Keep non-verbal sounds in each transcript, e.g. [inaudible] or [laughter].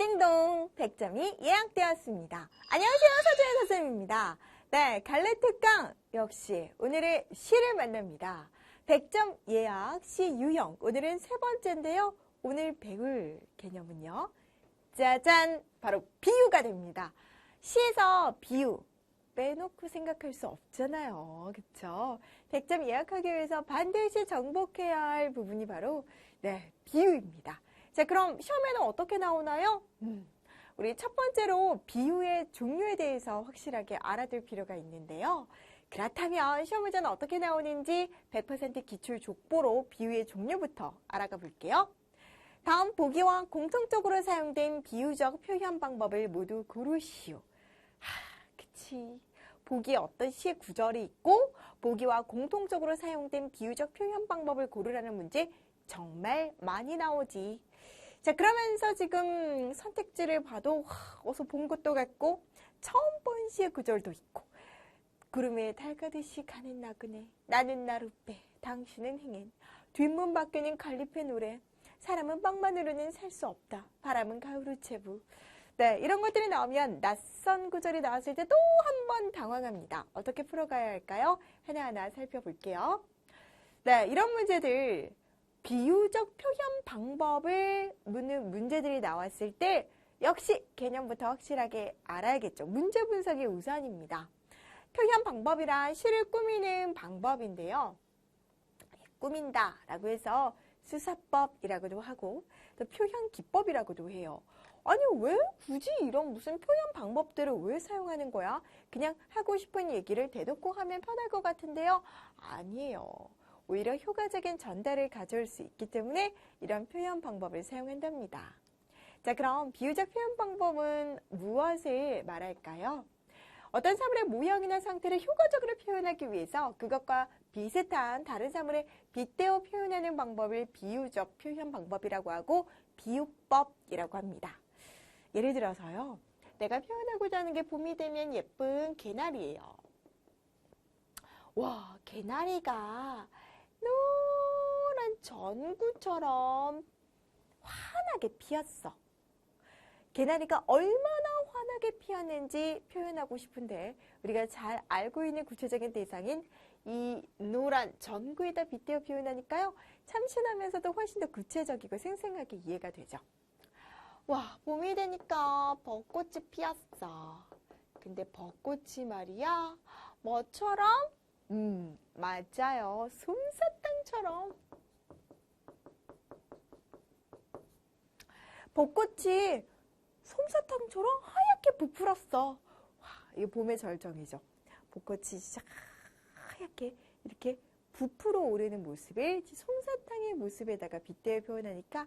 띵동 100점이 예약되었습니다. 안녕하세요. 서주현 선생님입니다. 네, 갈래 특강 역시 오늘의 시를 만납니다. 100점 예약 시 유형 오늘은 세 번째인데요. 오늘 배울 개념은요. 짜잔 바로 비유가 됩니다. 시에서 비유 빼놓고 생각할 수 없잖아요. 그쵸? 100점 예약하기 위해서 반드시 정복해야 할 부분이 바로 네, 비유입니다. 자, 그럼 시험에는 어떻게 나오나요? 음, 우리 첫 번째로 비유의 종류에 대해서 확실하게 알아둘 필요가 있는데요. 그렇다면 시험 문제는 어떻게 나오는지 100% 기출 족보로 비유의 종류부터 알아가 볼게요. 다음 보기와 공통적으로 사용된 비유적 표현 방법을 모두 고르시오. 하, 그치. 보기에 어떤 시의 구절이 있고 보기와 공통적으로 사용된 비유적 표현 방법을 고르라는 문제 정말 많이 나오지. 자, 그러면서 지금 선택지를 봐도 와, 어서 본 것도 같고 처음 본 시의 구절도 있고 구름에 달 가듯이 가는 나그네 나는 나룻배 당신은 행인 뒷문 밖에는 갈리페 노래 사람은 빵만으로는 살 수 없다 바람은 가을우체부 네, 이런 것들이 나오면 낯선 구절이 나왔을 때 또 한 번 당황합니다. 어떻게 풀어가야 할까요? 하나하나 살펴볼게요. 네, 이런 문제들 비유적 표현 방법을 묻는 문제들이 나왔을 때 역시 개념부터 확실하게 알아야겠죠. 문제 분석이 우선입니다. 표현 방법이란 시를 꾸미는 방법인데요. 꾸민다 라고 해서 수사법이라고도 하고 또 표현 기법이라고도 해요. 아니 왜 굳이 이런 무슨 표현 방법들을 왜 사용하는 거야? 그냥 하고 싶은 얘기를 대놓고 하면 편할 것 같은데요. 아니에요. 오히려 효과적인 전달을 가져올 수 있기 때문에 이런 표현 방법을 사용한답니다. 자 그럼 비유적 표현 방법은 무엇을 말할까요? 어떤 사물의 모양이나 상태를 효과적으로 표현하기 위해서 그것과 비슷한 다른 사물에 빗대어 표현하는 방법을 비유적 표현 방법이라고 하고 비유법이라고 합니다. 예를 들어서요. 내가 표현하고자 하는 게 봄이 되면 예쁜 개나리예요. 와, 개나리가 노란 전구처럼 환하게 피었어. 개나리가 얼마나 환하게 피었는지 표현하고 싶은데 우리가 잘 알고 있는 구체적인 대상인 이 노란 전구에다 빗대어 표현하니까요. 참신하면서도 훨씬 더 구체적이고 생생하게 이해가 되죠. 와, 봄이 되니까 벚꽃이 피었어. 근데 벚꽃이 말이야, 뭐처럼? 음, 맞아요. 솜사탕처럼. 벚꽃이 솜사탕처럼 하얗게 부풀었어. 와, 이게 봄의 절정이죠. 벚꽃이 진짜 하얗게 이렇게 부풀어 오르는 모습을 솜사탕의 모습에다가 빗대어 표현하니까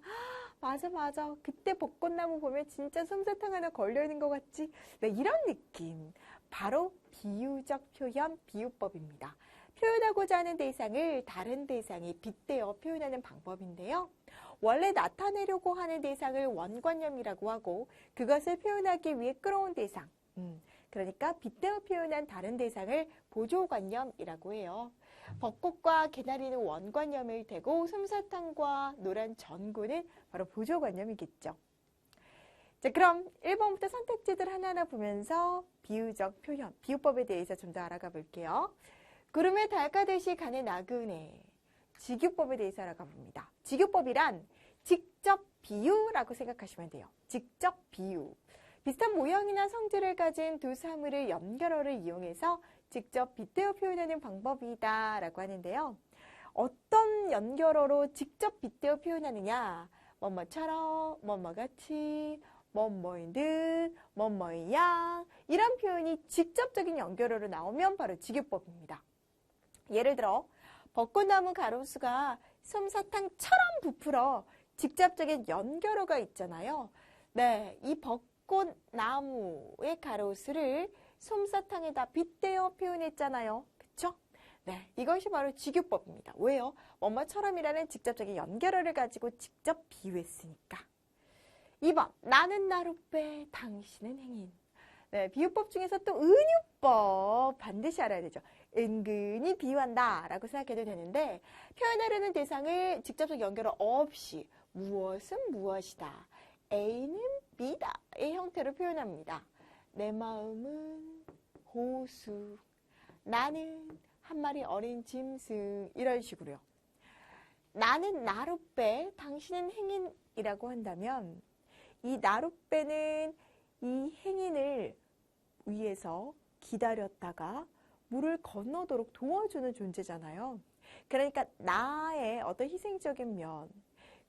맞아 맞아 그때 벚꽃나무 보면 진짜 솜사탕 하나 걸려있는 것 같지 네, 이런 느낌 바로 비유적 표현 비유법입니다 표현하고자 하는 대상을 다른 대상에 빗대어 표현하는 방법인데요 원래 나타내려고 하는 대상을 원관념이라고 하고 그것을 표현하기 위해 끌어온 대상 음, 그러니까 빗대어 표현한 다른 대상을 보조관념이라고 해요. 벚꽃과 개나리는 원관념을 대고 솜사탕과 노란 전구는 바로 보조관념이겠죠. 자, 그럼 1번부터 선택지들 하나하나 보면서 비유적 표현, 비유법에 대해서 좀 더 알아가 볼게요. 구름에 달가듯이 가는 나그네. 직유법에 대해서 알아가 봅니다. 직유법이란 직접 비유라고 생각하시면 돼요. 직접 비유. 비슷한 모양이나 성질을 가진 두 사물의 연결어를 이용해서 직접 빗대어 표현하는 방법이다 라고 하는데요. 어떤 연결어로 직접 빗대어 표현하느냐 뭐뭐처럼, 뭐뭐같이, 뭐뭐의 양 이런 표현이 직접적인 연결어로 나오면 바로 직유법입니다. 예를 들어 벚꽃나무 가로수가 솜사탕처럼 부풀어 직접적인 연결어가 있잖아요. 네, 이 벚, 꽃나무의 가로수를 솜사탕에다 빗대어 표현했잖아요. 그쵸? 네, 이것이 바로 직유법입니다. 왜요? 엄마처럼이라는 직접적인 연결어를 가지고 직접 비유했으니까. 2번, 나는 나룻배, 당신은 행인. 네, 비유법 중에서 또 은유법 반드시 알아야 되죠. 은근히 비유한다 라고 생각해도 되는데 표현하려는 대상을 직접적 연결어 없이 무엇은 무엇이다. A는 B다 의 형태로 표현합니다. 내 마음은 호수, 나는 한 마리 어린 짐승 이런 식으로요. 나는 나룻배, 당신은 행인이라고 한다면 이 나룻배는 이 행인을 위해서 기다렸다가 물을 건너도록 도와주는 존재잖아요. 그러니까 나의 어떤 희생적인 면,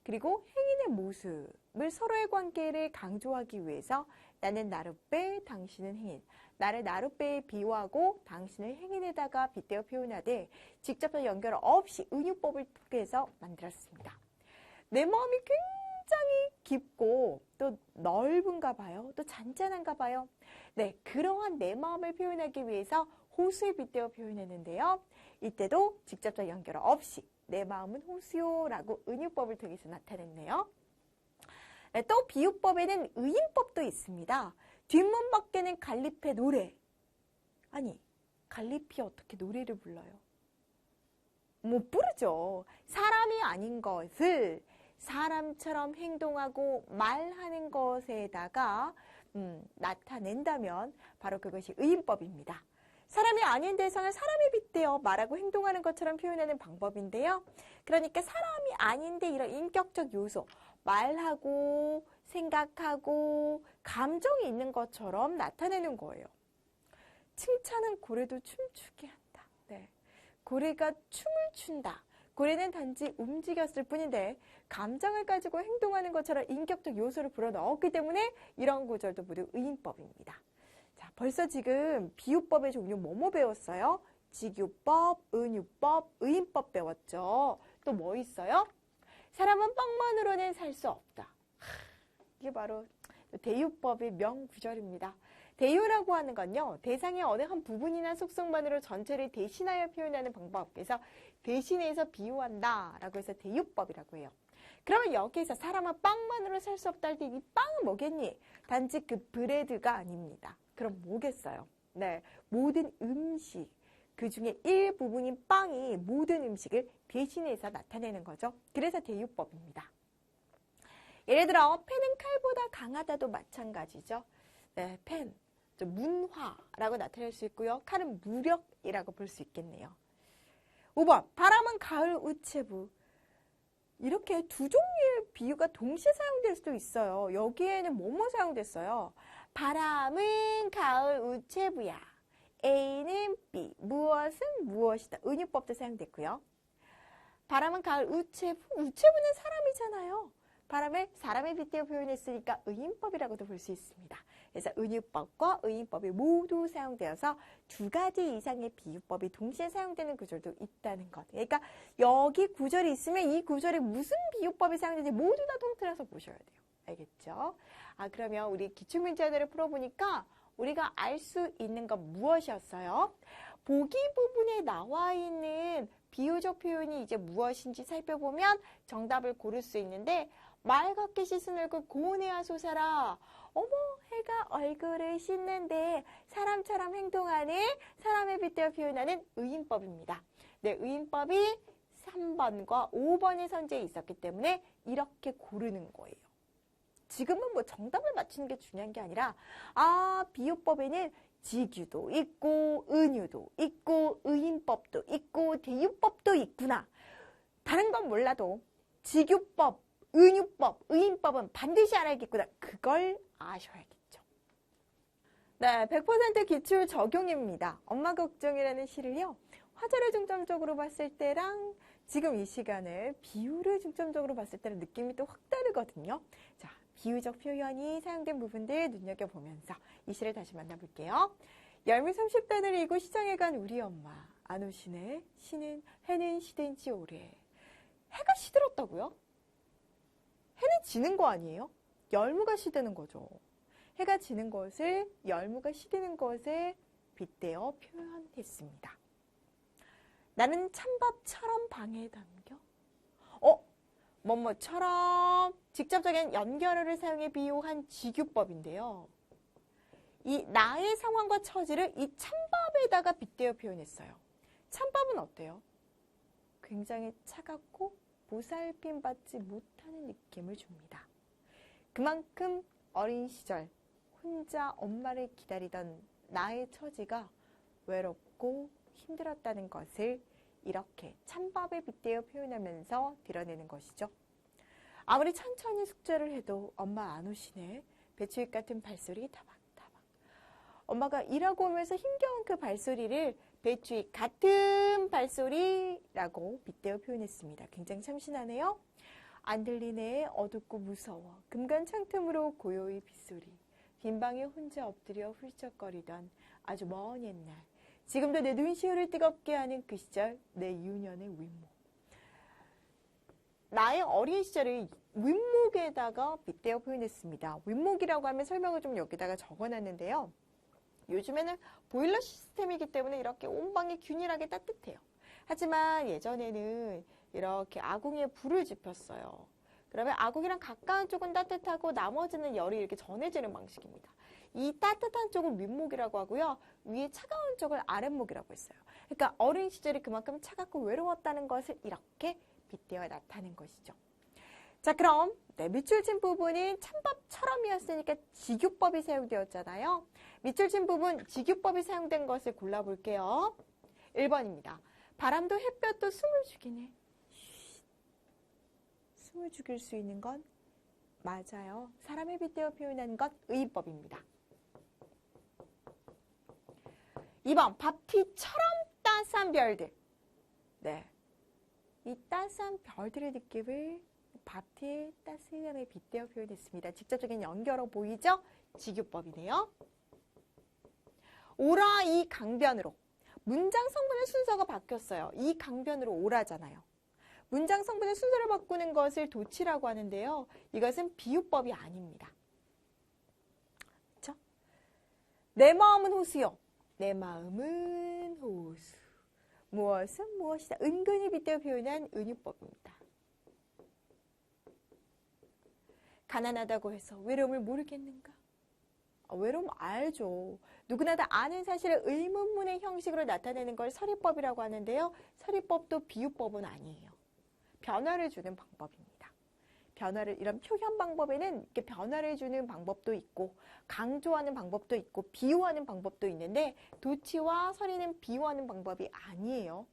그리고 행인의 모습을 서로의 관계를 강조하기 위해서 나는 나룻배, 당신은 행인. 나를 나룻배에 비유하고 당신을 행인에다가 빗대어 표현하되 직접적 연결 없이 은유법을 통해서 만들었습니다. 내 마음이 굉장히 깊고 또 넓은가 봐요. 또 잔잔한가 봐요. 네, 그러한 내 마음을 표현하기 위해서 호수에 빗대어 표현했는데요. 이때도 직접적 연결 없이 내 마음은 호수요라고 은유법을 통해서 나타냈네요. 네, 또 비유법에는 의인법도 있습니다. 뒷문 밖에는 갈리페 노래. 아니, 갈리피 어떻게 노래를 불러요? 못 부르죠. 사람이 아닌 것을 사람처럼 행동하고 말하는 것에다가 음, 나타낸다면 바로 그것이 의인법입니다. 사람이 아닌 대상을 사람에 빗대어 말하고 행동하는 것처럼 표현하는 방법인데요. 그러니까 사람이 아닌데 이런 인격적 요소, 말하고 생각하고 감정이 있는 것처럼 나타내는 거예요. 칭찬은 고래도 춤추게 한다. 네. 고래가 춤을 춘다. 고래는 단지 움직였을 뿐인데 감정을 가지고 행동하는 것처럼 인격적 요소를 불어넣었기 때문에 이런 구절도 모두 의인법입니다. 자, 벌써 지금 비유법의 종류 뭐뭐 배웠어요? 직유법, 은유법, 의인법 배웠죠. 또 뭐 있어요? 사람은 빵만으로는 살 수 없다. 이게 바로 대유법의 명구절입니다. 대유라고 하는 건요, 대상의 어느 한 부분이나 속성만으로 전체를 대신하여 표현하는 방법. 그래서 대신해서 비유한다. 라고 해서 대유법이라고 해요. 그러면 여기에서 사람은 빵만으로 살 수 없다 할 때 이 빵은 뭐겠니? 단지 그 브레드가 아닙니다. 그럼 뭐겠어요? 네. 모든 음식, 그 중에 일부분인 빵이 모든 음식을 대신해서 나타내는 거죠. 그래서 대유법입니다. 예를 들어 펜은 칼보다 강하다도 마찬가지죠. 네, 펜, 문화라고 나타낼 수 있고요. 칼은 무력이라고 볼 수 있겠네요. 5번 바람은 가을 우체부 이렇게 두 종류의 비유가 동시에 사용될 수도 있어요. 여기에는 뭐뭐 사용됐어요? 바람은 가을 우체부야. A는 B. 무엇은 무엇이다. 은유법도 사용됐고요. 바람은 가을 우체부. 우체부는 사람이잖아요. 바람을 사람에 빗대어 표현했으니까 의인법이라고도 볼 수 있습니다. 그래서 은유법과 의인법이 모두 사용되어서 두 가지 이상의 비유법이 동시에 사용되는 구절도 있다는 것. 그러니까 여기 구절이 있으면 이 구절에 무슨 비유법이 사용되는지 모두 다 통틀어서 보셔야 돼요. 알겠죠? 아 그러면 우리 기출문제들을 풀어보니까 우리가 알 수 있는 건 무엇이었어요? 보기 부분에 나와 있는 비유적 표현이 이제 무엇인지 살펴보면 정답을 고를 수 있는데 맑게 씻은 얼굴 고운해야 솟아라. 어머 해가 얼굴을 씻는데 사람처럼 행동하는 사람의 빗대어 표현하는 의인법입니다. 네, 의인법이 3번과 5번의 선제에 있었기 때문에 이렇게 고르는 거예요. 지금은 뭐 정답을 맞추는 게 중요한 게 아니라 아 비유법에는 직유도 있고 은유도 있고 의인법도 있고 대유법도 있구나. 다른 건 몰라도 직유법, 은유법, 의인법은 반드시 알아야겠구나. 그걸 아셔야겠죠. 네, 100% 기출 적용입니다. 엄마 걱정이라는 시를요. 화제를 중점적으로 봤을 때랑 지금 이 시간을 비유를 중점적으로 봤을 때는 느낌이 또 확 다르거든요. 자, 비유적 표현이 사용된 부분들 눈여겨보면서 이 시를 다시 만나볼게요. 열미 30단을 이고 시장에 간 우리 엄마 안 오시네. 시는 해는 시든 지 오래. 해가 시들었다고요? 해는 지는 거 아니에요? 열무가 시드는 거죠. 해가 지는 것을 열무가 시드는 것에 빗대어 표현했습니다. 나는 찬밥처럼 방에 담겨. 어? 뭐뭐처럼 직접적인 연결어를 사용해 비유한 직유법인데요. 이 나의 상황과 처지를 이 찬밥에다가 빗대어 표현했어요. 찬밥은 어때요? 굉장히 차갑고 보살핌 받지 못하는 느낌을 줍니다. 그만큼 어린 시절 혼자 엄마를 기다리던 나의 처지가 외롭고 힘들었다는 것을 이렇게 찬밥에 빗대어 표현하면서 드러내는 것이죠. 아무리 천천히 숙제를 해도 엄마 안 오시네. 배추잎 같은 발소리 타박타박. 엄마가 일하고 오면서 힘겨운 그 발소리를 배추잎 같은 발소리라고 빗대어 표현했습니다. 굉장히 참신하네요. 안 들리네 어둡고 무서워 금간 창틈으로 고요히 빗소리 빈방에 혼자 엎드려 훌쩍거리던 아주 먼 옛날 지금도 내 눈시울을 뜨겁게 하는 그 시절 내 유년의 윗목 나의 어린 시절을 윗목에다가 빗대어 표현했습니다. 윗목이라고 하면 설명을 좀 여기다가 적어놨는데요. 요즘에는 보일러 시스템이기 때문에 이렇게 온 방이 균일하게 따뜻해요. 하지만 예전에는 이렇게 아궁이에 불을 지폈어요. 그러면 아궁이랑 가까운 쪽은 따뜻하고 나머지는 열이 이렇게 전해지는 방식입니다. 이 따뜻한 쪽을 윗목이라고 하고요. 위에 차가운 쪽을 아랫목이라고 했어요. 그러니까 어린 시절이 그만큼 차갑고 외로웠다는 것을 이렇게 빗대어 나타낸 것이죠. 자, 그럼 네, 밑줄 친 부분이 찬밥처럼이었으니까 직유법이 사용되었잖아요. 밑줄 친 부분 직유법이 사용된 것을 골라볼게요. 1번입니다. 바람도 햇볕도 숨을 죽이네. 쉿. 숨을 죽일 수 있는 건 맞아요. 사람의 빗대어 표현하는 것 의법입니다. 2번 밥티처럼 따스한 별들. 네. 이 따스한 별들의 느낌을 밥티의 따스함에 빗대어 표현했습니다. 직접적인 연결어 보이죠? 직유법이네요. 오라 이 강변으로. 문장 성분의 순서가 바뀌었어요. 이 강변으로 오라잖아요. 문장 성분의 순서를 바꾸는 것을 도치라고 하는데요. 이것은 비유법이 아닙니다. 내 마음은 호수요. 내 마음은 호수. 무엇은 무엇이다. 은근히 빗대어 표현한 은유법입니다. 가난하다고 해서 외로움을 모르겠는가? 아, 외로움 알죠. 누구나 다 아는 사실을 의문문의 형식으로 나타내는 걸 서리법이라고 하는데요. 서리법도 비유법은 아니에요. 변화를 주는 방법입니다. 변화를 이런 표현 방법에는 이렇게 변화를 주는 방법도 있고 강조하는 방법도 있고 비유하는 방법도 있는데 도치와 서리는 비유하는 방법이 아니에요.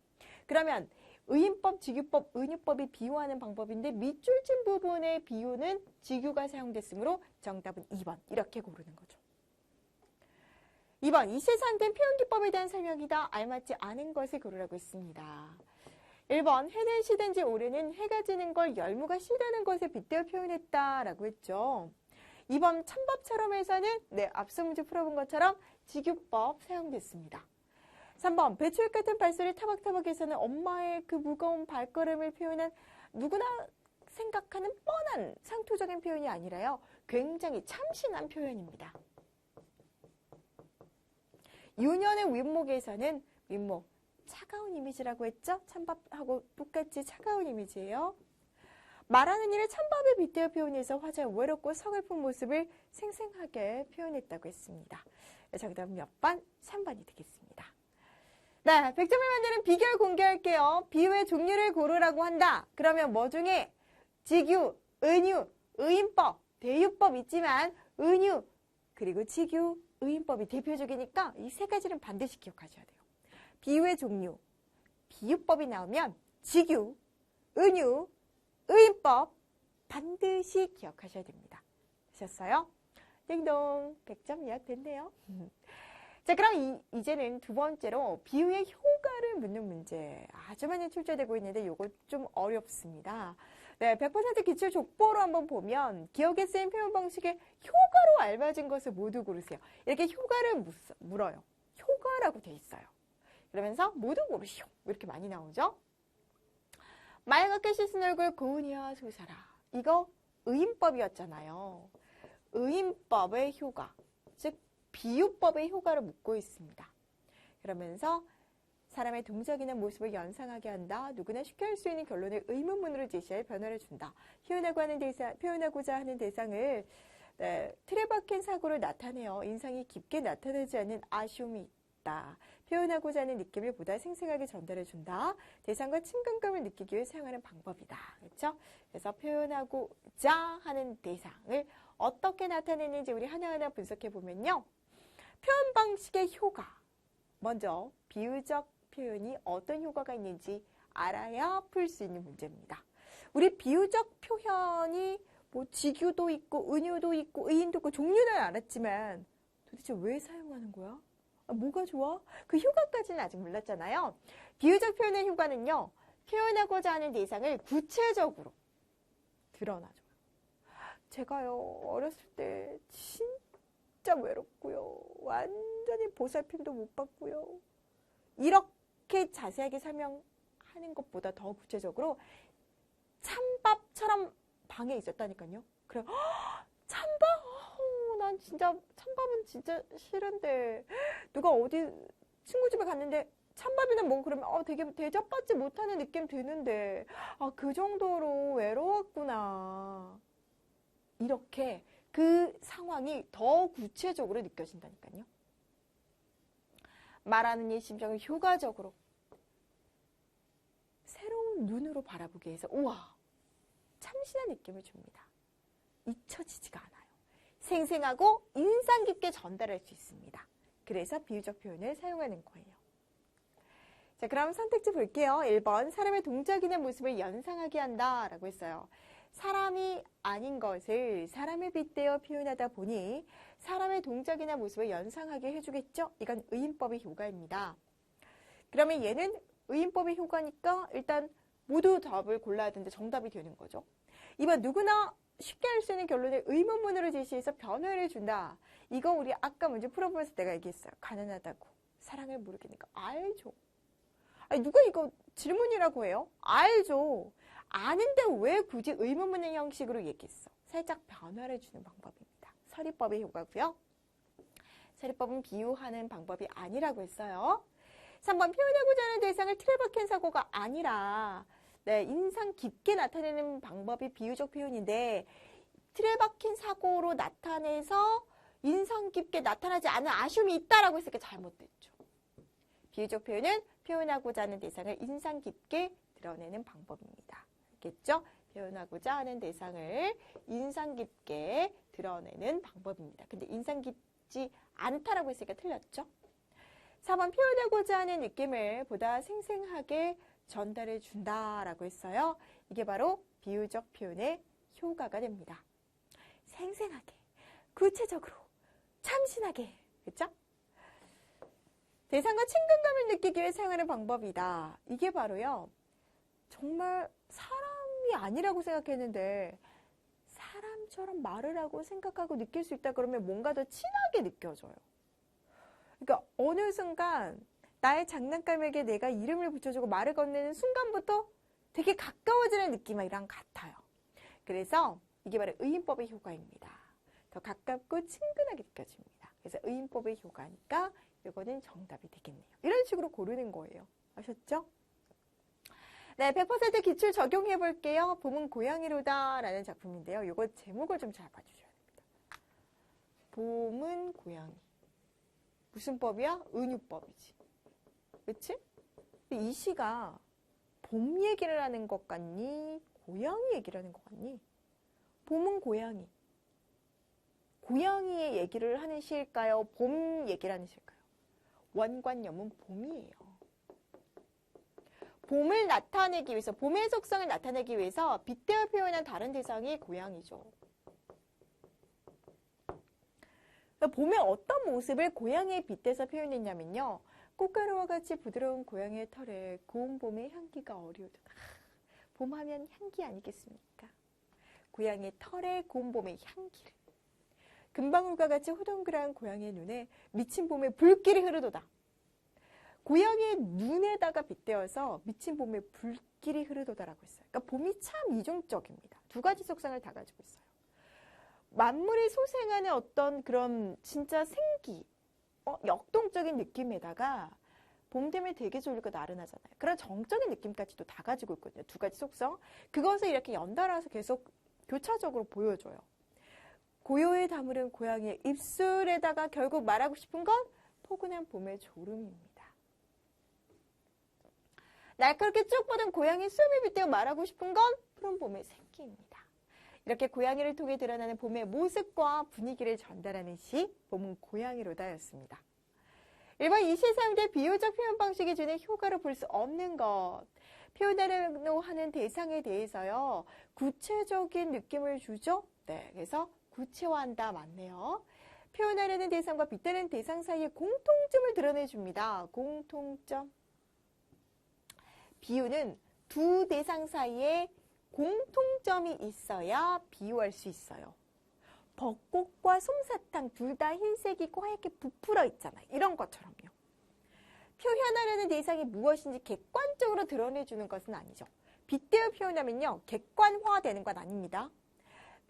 그러면 의인법, 직유법, 은유법이 비유하는 방법인데 밑줄 친 부분의 비유는 직유가 사용됐으므로 정답은 2번 이렇게 고르는 거죠. 2번 이 세상된 표현 기법에 대한 설명이다. 알맞지 않은 것을 고르라고 했습니다. 1번 해는 시든 지 올해는 해가 지는 걸 열무가 시다는 것에 빗대어 표현했다라고 했죠. 2번 찬밥처럼에서는 네 앞서 문제 풀어본 것처럼 직유법 사용됐습니다. 3번 배추잎 같은 발소리 타박타박에서는 엄마의 그 무거운 발걸음을 표현한 누구나 생각하는 뻔한 상투적인 표현이 아니라요. 굉장히 참신한 표현입니다. 유년의 윗목에서는 윗목 차가운 이미지라고 했죠? 찬밥하고 똑같이 차가운 이미지예요. 말하는 일을 찬밥에 빗대어 표현해서 화자의 외롭고 서글픈 모습을 생생하게 표현했다고 했습니다. 정답은 몇 번? 3번이 되겠습니다. 네, 100점을 만드는 비결 공개할게요. 비유의 종류를 고르라고 한다. 그러면 뭐 중에 직유, 은유, 의인법, 대유법 있지만 은유, 그리고 직유, 의인법이 대표적이니까 이 세 가지는 반드시 기억하셔야 돼요. 비유의 종류, 비유법이 나오면 직유, 은유, 의인법 반드시 기억하셔야 됩니다. 되셨어요? 띵동 100점 예약 됐네요. [laughs] 자 그럼 이, 제는두 번째로 비유의 효과를 묻는 문제 아주 많이 출제되고 있는데 이거 좀 어렵습니다. 네, 100% 기출 족보로 한번 보면 기억에 쓰인 표현 방식의 효과로 알맞은 것을 모두 고르세요. 이렇게 효과를 물어요. 효과라고 돼 있어요. 그러면서 모두 고르시오. 이렇게 많이 나오죠. 맑게 씻은 얼굴 고운이야 소사라. 이거 의인법이었잖아요. 의인법의 효과, 즉 비유법의 효과를 묻고 있습니다. 그러면서 사람의 동작이나 모습을 연상하게 한다. 누구나 쉽게 할 수 있는 결론을 의문문으로 제시해 변화를 준다. 표현하고 하는 대상, 표현하고자 하는 대상을 네, 틀에 박힌 사고를 나타내어 인상이 깊게 나타나지 않는 아쉬움이 있다. 표현하고자 하는 느낌을 보다 생생하게 전달해 준다. 대상과 친근감을 느끼기 위해 사용하는 방법이다. 그렇죠? 그래서 표현하고자 하는 대상을 어떻게 나타내는지 우리 하나하나 분석해 보면요. 표현 방식의 효과. 먼저 비유적 표현이 어떤 효과가 있는지 알아야 풀 수 있는 문제입니다. 우리 비유적 표현이 뭐 직유도 있고 은유도 있고 의인도 있고 종류는 알았지만 도대체 왜 사용하는 거야? 아, 뭐가 좋아? 그 효과까지는 아직 몰랐잖아요. 비유적 표현의 효과는요. 표현하고자 하는 대상을 구체적으로 드러나줘요. 제가요 어렸을 때 진 짜 외롭고요. 완전히 보살핌도 못 받고요. 이렇게 자세하게 설명하는 것보다 더 구체적으로 찬밥처럼 방에 있었다니까요. 그래, 찬밥? 어, 난 진짜 찬밥은 진짜 싫은데 누가 어디 친구 집에 갔는데 찬밥이나 뭐 그러면 어 되게 대접받지 못하는 느낌 드는데 아 그 정도로 외로웠구나 이렇게 그 상황이 더 구체적으로 느껴진다니까요. 말하는 이 심정을 효과적으로 새로운 눈으로 바라보기 위해서 우와 참신한 느낌을 줍니다. 잊혀지지가 않아요. 생생하고 인상 깊게 전달할 수 있습니다. 그래서 비유적 표현을 사용하는 거예요. 자, 그럼 선택지 볼게요. 1번, 사람의 동작이나 모습을 연상하게 한다 라고 했어요. 사람이 아닌 것을 사람에 빗대어 표현하다 보니 사람의 동작이나 모습을 연상하게 해주겠죠? 이건 의인법의 효과입니다. 그러면 얘는 의인법의 효과니까 일단 모두 답을 골라야 되는데 정답이 되는 거죠. 이번 누구나 쉽게 할 수 있는 결론을 의문문으로 제시해서 변화를 준다. 이거 우리 아까 문제 풀어보면서 내가 얘기했어요. 가난하다고. 사랑을 모르겠니까 알죠. 아니 누가 이거 질문이라고 해요? 알죠. 아는데 왜 굳이 의문문의 형식으로 얘기했어? 살짝 변화를 주는 방법입니다. 서리법의 효과고요. 서리법은 비유하는 방법이 아니라고 했어요. 3번 표현하고자 하는 대상을 틀에 박힌 사고가 아니라 네, 인상 깊게 나타내는 방법이 비유적 표현인데 틀에 박힌 사고로 나타내서 인상 깊게 나타나지 않은 아쉬움이 있다라고 했으니까 잘못됐죠. 비유적 표현은 표현하고자 하는 대상을 인상 깊게 드러내는 방법입니다. 알겠죠? 표현하고자 하는 대상을 인상 깊게 드러내는 방법입니다. 근데 인상 깊지 않다라고 했으니까 틀렸죠? 4번 표현하고자 하는 느낌을 보다 생생하게 전달해 준다라고 했어요. 이게 바로 비유적 표현의 효과가 됩니다. 생생하게, 구체적으로, 참신하게, 그렇죠? 대상과 친근감을 느끼기 위해 사용하는 방법이다. 이게 바로요. 정말 사람이 아니라고 생각했는데 사람처럼 말을 하고 생각하고 느낄 수 있다 그러면 뭔가 더 친하게 느껴져요. 그러니까 어느 순간 나의 장난감에게 내가 이름을 붙여주고 말을 건네는 순간부터 되게 가까워지는 느낌이랑 같아요. 그래서 이게 바로 의인법의 효과입니다. 더 가깝고 친근하게 느껴집니다. 그래서 의인법의 효과니까 이거는 정답이 되겠네요. 이런 식으로 고르는 거예요. 아셨죠? 네, 100% 기출 적용해 볼게요. 봄은 고양이로다 라는 작품인데요. 이거 제목을 좀 잘 봐주셔야 됩니다. 봄은 고양이. 무슨 법이야? 은유법이지. 그치? 이 시가 봄 얘기를 하는 것 같니? 고양이 얘기를 하는 것 같니? 봄은 고양이. 고양이의 얘기를 하는 시일까요? 봄 얘기를 하는 시일까요? 원관념은 봄이에요. 봄을 나타내기 위해서, 봄의 속성을 나타내기 위해서 빗대어 표현한 다른 대상이 고양이죠. 봄의 어떤 모습을 고양이에 빗대서 표현했냐면요. 꽃가루와 같이 부드러운 고양이의 털에 고운 봄의 향기가 어리우듯. 봄하면 향기 아니겠습니까? 고양이의 털에 고운 봄의 향기를. 금방울과 같이 호동그란 고양이의 눈에 미친 봄의 불길이 흐르도다. 고양이의 눈에다가 빗대어서 미친 봄의 불길이 흐르도다라고 했어요. 그러니까 봄이 참 이중적입니다. 두 가지 속성을 다 가지고 있어요. 만물이 소생하는 어떤 그런 진짜 생기, 어, 역동적인 느낌에다가 봄 되면 되게 졸리고 나른하잖아요. 그런 정적인 느낌까지도 다 가지고 있거든요. 두 가지 속성. 그것을 이렇게 연달아서 계속 교차적으로 보여줘요. 고요에 다무른 고양이의 입술에다가 결국 말하고 싶은 건 포근한 봄의 졸음입니다. 날카롭게 쭉 뻗은 고양이 수염을 빗대어 말하고 싶은 건 푸른 봄의 새끼입니다. 이렇게 고양이를 통해 드러나는 봄의 모습과 분위기를 전달하는 시, 봄은 고양이로다였습니다. 1번 이 사용된 비유적 표현 방식이 주는 효과로 볼 수 없는 것. 표현하려고 하는 대상에 대해서요, 구체적인 느낌을 주죠? 네, 그래서 구체화한다 맞네요. 표현하려는 대상과 빗대는 대상 사이의 공통점을 드러내줍니다. 공통점. 비유는 두 대상 사이에 공통점이 있어야 비유할 수 있어요. 벚꽃과 솜사탕 둘 다 흰색이고 하얗게 부풀어 있잖아요. 이런 것처럼요. 표현하려는 대상이 무엇인지 객관적으로 드러내주는 것은 아니죠. 빗대어 표현하면요. 객관화되는 건 아닙니다.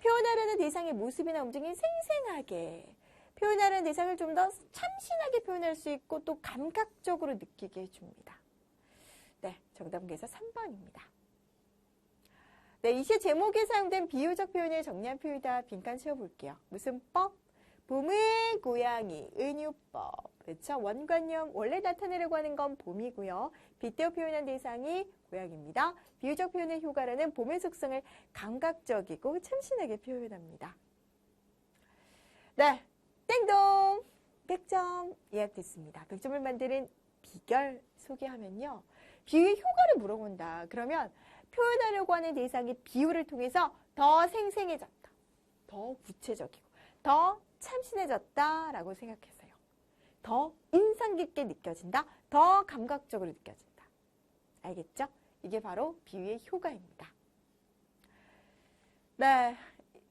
표현하려는 대상의 모습이나 움직임이 생생하게 표현하려는 대상을 좀 더 참신하게 표현할 수 있고 또 감각적으로 느끼게 해줍니다. 네, 정답은 그래서 3번입니다. 네, 이 시 제목에 사용된 비유적 표현을 정리한 표현이다. 빈칸 채워볼게요. 무슨 법? 봄의 고양이, 은유법. 그렇죠? 원관념, 원래 나타내려고 하는 건 봄이고요. 빗대어 표현한 대상이 고양이입니다. 비유적 표현의 효과라는 봄의 속성을 감각적이고 참신하게 표현합니다. 네, 땡동! 100점 예약됐습니다. 100점을 만드는 비결 소개하면요. 비유의 효과를 물어본다. 그러면 표현하려고 하는 대상이 비유를 통해서 더 생생해졌다. 더 구체적이고 더 참신해졌다라고 생각해서요. 더 인상 깊게 느껴진다. 더 감각적으로 느껴진다. 알겠죠? 이게 바로 비유의 효과입니다. 네.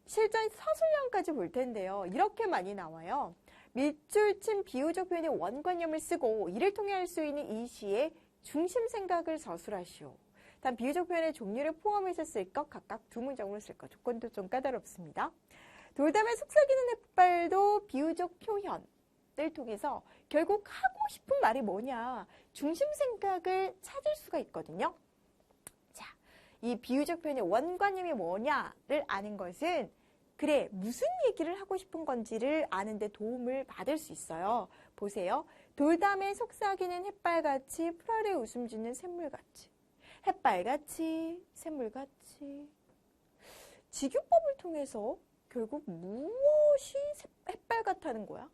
실전 서술형까지 볼 텐데요. 이렇게 많이 나와요. 밑줄 친 비유적 표현의 원관념을 쓰고 이를 통해 할 수 있는 이 시의 중심 생각을 서술하시오. 단 비유적 표현의 종류를 포함해서 쓸 것 각각 두 문장으로 쓸 것. 조건도 좀 까다롭습니다. 돌담에 속삭이는 햇발도 비유적 표현을 통해서 결국 하고 싶은 말이 뭐냐 중심 생각을 찾을 수가 있거든요. 자, 이 비유적 표현의 원관념이 뭐냐를 아는 것은 그래 무슨 얘기를 하고 싶은 건지를 아는데 도움을 받을 수 있어요. 보세요. 돌담에 속삭이는 햇발같이 풀아래 웃음 짓는 샘물같이 햇발같이 샘물같이 직유법을 통해서 결국 무엇이 햇발 같다는 거야?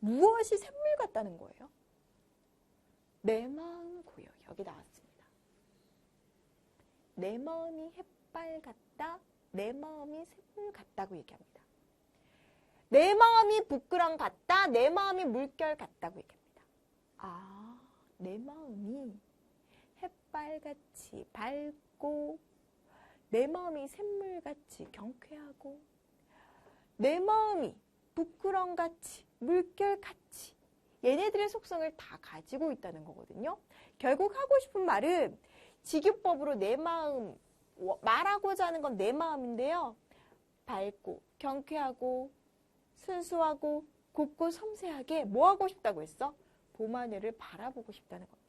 무엇이 샘물 같다는 거예요? 내 마음 고요. 여기 나왔습니다. 내 마음이 햇발 같다. 내 마음이 샘물 같다고 얘기합니다. 내 마음이 부끄럼 같다. 내 마음이 물결 같다고 얘기합니다. 아, 내 마음이 햇발같이 밝고 내 마음이 샘물같이 경쾌하고 내 마음이 부끄럼같이 물결같이 얘네들의 속성을 다 가지고 있다는 거거든요. 결국 하고 싶은 말은 직유법으로 내 마음 말하고자 하는 건 내 마음인데요. 밝고 경쾌하고 순수하고 곱고 섬세하게 뭐 하고 싶다고 했어? 봄하늘을 바라보고 싶다는 겁니다.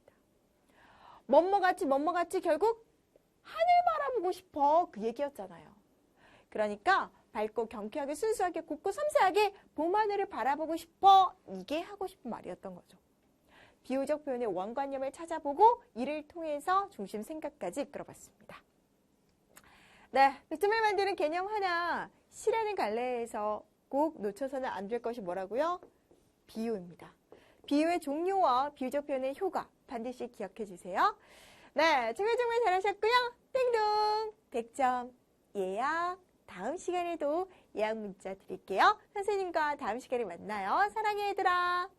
멋머같이 멋머같이 결국 하늘 바라보고 싶어 그 얘기였잖아요. 그러니까 밝고 경쾌하게 순수하게 곱고 섬세하게 봄하늘을 바라보고 싶어 이게 하고 싶은 말이었던 거죠. 비유적 표현의 원관념을 찾아보고 이를 통해서 중심 생각까지 이끌어봤습니다. 네, 빅점을 만드는 개념 하나 시라는 갈래에서 꼭 놓쳐서는 안 될 것이 뭐라고요? 비유입니다. 비유의 종류와 비유적 표현의 효과 반드시 기억해 주세요. 네, 정말 정말 잘하셨고요. 땡동 100점 예약 다음 시간에도 예약 문자 드릴게요. 선생님과 다음 시간에 만나요. 사랑해 얘들아.